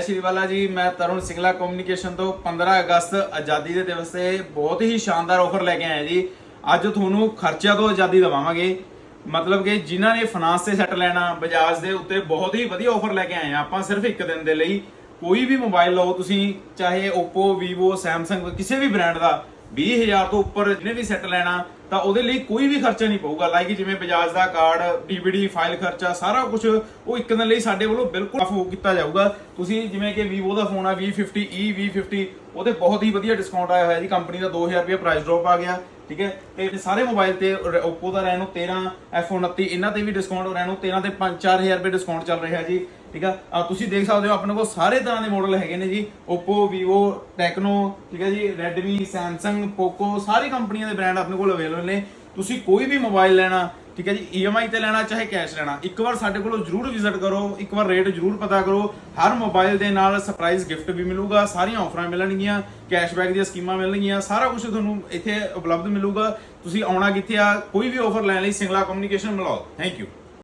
ਸ਼੍ਰੀ ਵਾਲਾ ਜੀ, ਮੈਂ ਤਰੁਣ ਸਿੰਗਲਾ ਕਮਿਊਨੀਕੇਸ਼ਨ ਤੋਂ 15 ਅਗਸਤ ਆਜ਼ਾਦੀ ਦੇ ਦਿਵਸ ਤੇ ਬਹੁਤ ਹੀ ਸ਼ਾਨਦਾਰ ਆਫਰ ਲੈ ਕੇ ਆਏ ਜੀ। ਅੱਜ ਤੁਹਾਨੂੰ ਖਰਚਿਆਂ ਤੋਂ ਆਜ਼ਾਦੀ ਦਿਵਾਵਾਂਗੇ ਮਤਲਬ ਕਿ ਜਿਨ੍ਹਾਂ ਨੇ ਫਾਈਨਾਂਸ ਤੇ ਸੈੱਟ ਲੈਣਾ, ਬਜਾਜ ਦੇ ਉੱਤੇ ਬਹੁਤ ਹੀ ਵਧੀਆ ਆਫਰ ਲੈ ਕੇ ਆਏ ਆ। ਆਪਾਂ ਸਿਰਫ ਇੱਕ ਦਿਨ ਦੇ ਲਈ ਕੋਈ ਵੀ ਮੋਬਾਈਲ ਲਓ ਤੁਸੀਂ, ਚਾਹੇ Oppo, Vivo, Samsung, ਕਿਸੇ ਵੀ ਬ੍ਰਾਂਡ ਦਾ 20000 ਤੋਂ ਉੱਪਰ ਜਿਹਨੇ ਵੀ ਸੈੱਟ ਲੈਣਾ ਤਾਂ ਉਹਦੇ ਲਈ ਕੋਈ ਵੀ ਖਰਚਾ ਨਹੀਂ ਪਊਗਾ। ਲਾਈਕ ਜਿਵੇਂ ਬਜਾਜ ਦਾ ਕਾਰਡ DVD ਫਾਈਲ ਖਰਚਾ, ਸਾਰਾ ਕੁਝ ਉਹ ਇੱਕ ਦਿਨ ਲਈ ਸਾਡੇ ਵੱਲੋਂ ਬਿਲਕੁਲ ਆਫ ਕੀਤਾ ਜਾਊਗਾ। ਤੁਸੀਂ ਜਿਵੇਂ ਕਿ Vivo ਦਾ ਫੋਨ ਆ V50e V50 ਉਹਦੇ ਬਹੁਤ ਹੀ ਵਧੀਆ ਡਿਸਕਾਊਂਟ ਆਇਆ ਹੋਇਆ ਜੀ। ਕੰਪਨੀ ਦਾ 2000 ਰੁਪਏ ਪ੍ਰਾਈਸ ਡ੍ਰੌਪ ਆ ਗਿਆ, ਠੀਕ ਹੈ? ਤੇ ਸਾਰੇ ਮੋਬਾਈਲ ਤੇ Oppo ਦਾ Reno 13 F29 ਇਹਨਾਂ ਤੇ ਵੀ ਡਿਸਕਾਊਂਟ Reno 13 ਤੇ 5-4000 ਰੁਪਏ ਡਿਸਕਾਊਂਟ ਚੱਲ ਰਿਹਾ ਜੀ। ਠੀਕ ਆ? ਆਹ ਤੁਸੀਂ ਦੇਖ ਸਕਦੇ ਹੋ ਆਪਣੇ ਕੋਲ ਸਾਰੇ ਤਰ੍ਹਾਂ ਦੇ ਮਾਡਲ ਹੈਗੇ ਨੇ ਜੀ। Oppo, Vivo, Tecno, ਠੀਕ ਹੈ ਜੀ? Redmi, Samsung, Poco, ਸਾਰੀ ਕੰਪਨੀਆਂ ਦੇ ਬ੍ਰਾਂਡ ਆਪਣੇ ਕੋਲ ਅਵੇਲੇਬਲ ਨੇ। ਤੁਸੀਂ ਕੋਈ ਵੀ ਮੋਬਾਈਲ ਲੈਣਾ, ਠੀਕ ਹੈ ਜੀ? EMI ਤੇ ਲੈਣਾ, ਚਾਹੇ ਕੈਸ਼ ਲੈਣਾ, ਇੱਕ ਵਾਰ ਸਾਡੇ ਕੋਲੋਂ ਜਰੂਰ ਵਿਜ਼ਿਟ ਕਰੋ, ਇੱਕ ਵਾਰ ਰੇਟ ਜਰੂਰ ਪਤਾ ਕਰੋ। ਹਰ ਮੋਬਾਈਲ ਦੇ ਨਾਲ ਸਰਪ੍ਰਾਈਜ਼ ਗਿਫਟ ਵੀ ਮਿਲੂਗਾ, ਸਾਰੀਆਂ ਆਫਰਾਂ ਮਿਲਣਗੀਆਂ ਕੈਸ਼ਬੈਕ ਦੀਆਂ ਸਕੀਮਾਂ ਮਿਲਣਗੀਆਂ, ਸਾਰਾ ਕੁਝ ਤੁਹਾਨੂੰ ਇੱਥੇ ਉਪਲਬਧ ਮਿਲੂਗਾ। ਤੁਸੀਂ ਆਉਣਾ ਕਿੱਥੇ ਆ? ਕੋਈ ਵੀ ਆਫਰ ਲੈਣ ਲਈ ਸਿੰਗਲਾ ਕਮਿਊਨੀਕੇਸ਼ਨ ਮਿਲਾਓ ਥੈਂਕ ਯੂ